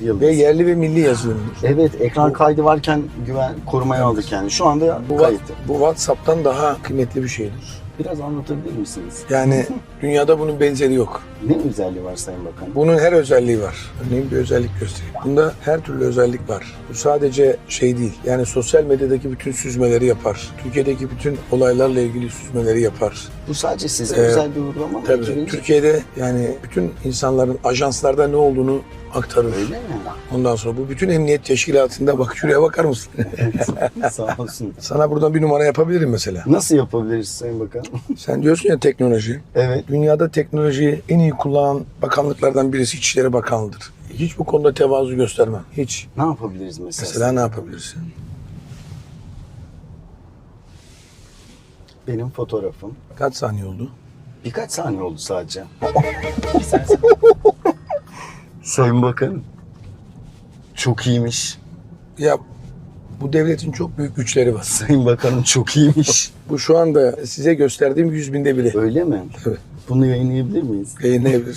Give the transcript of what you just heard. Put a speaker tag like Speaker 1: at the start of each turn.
Speaker 1: Yıldız.
Speaker 2: Ve yerli ve milli yazılımdır.
Speaker 1: Evet ekran kaydı varken güven korumaya aldık yani. Şu anda
Speaker 2: Bu,
Speaker 1: kayıt.
Speaker 2: bu WhatsApp'tan daha kıymetli bir şeydir.
Speaker 1: Biraz anlatabilir misiniz?
Speaker 2: Yani dünyada bunun benzeri yok.
Speaker 1: Ne özelliği var Sayın Bakan?
Speaker 2: Bunun her özelliği var. Örneğin bir özellik göstereyim. Bunda her türlü özellik var. Bu sadece şey değil. Yani sosyal medyadaki bütün süzmeleri yapar. Türkiye'deki bütün olaylarla ilgili süzmeleri yapar.
Speaker 1: Bu sadece size
Speaker 2: Ee,
Speaker 1: özel bir uygulama mı?
Speaker 2: Tabii
Speaker 1: 2000
Speaker 2: Türkiye'de yani bütün insanların ajanslarda ne olduğunu aktarır.
Speaker 1: Öyle mi?
Speaker 2: Ondan sonra bu bütün emniyet teşkilatında bak şuraya bakar mısın?
Speaker 1: Sağ olsun.
Speaker 2: Sana buradan bir numara yapabilirim mesela.
Speaker 1: Nasıl yapabiliriz Sayın Bakan?
Speaker 2: Sen diyorsun ya teknoloji.
Speaker 1: evet.
Speaker 2: Dünyada teknolojiyi en iyi kullanan bakanlıklardan birisi İçişleri Bakanlığı'dır. Hiç bu konuda tevazu göstermem. Hiç.
Speaker 1: Ne yapabiliriz mesela?
Speaker 2: Mesela ne yapabilirsin?
Speaker 1: Benim fotoğrafım.
Speaker 2: Kaç saniye oldu?
Speaker 1: Birkaç saniye oldu sadece. Sayın Bakan. Çok iyiymiş.
Speaker 2: Ya bu devletin çok büyük güçleri var.
Speaker 1: Sayın Bakanım çok iyiymiş.
Speaker 2: Bu şu anda size gösterdiğim yüz binde bile.
Speaker 1: Öyle mi?
Speaker 2: Evet.
Speaker 1: Bunu yayınlayabilir miyiz?
Speaker 2: Yayınlayabiliriz.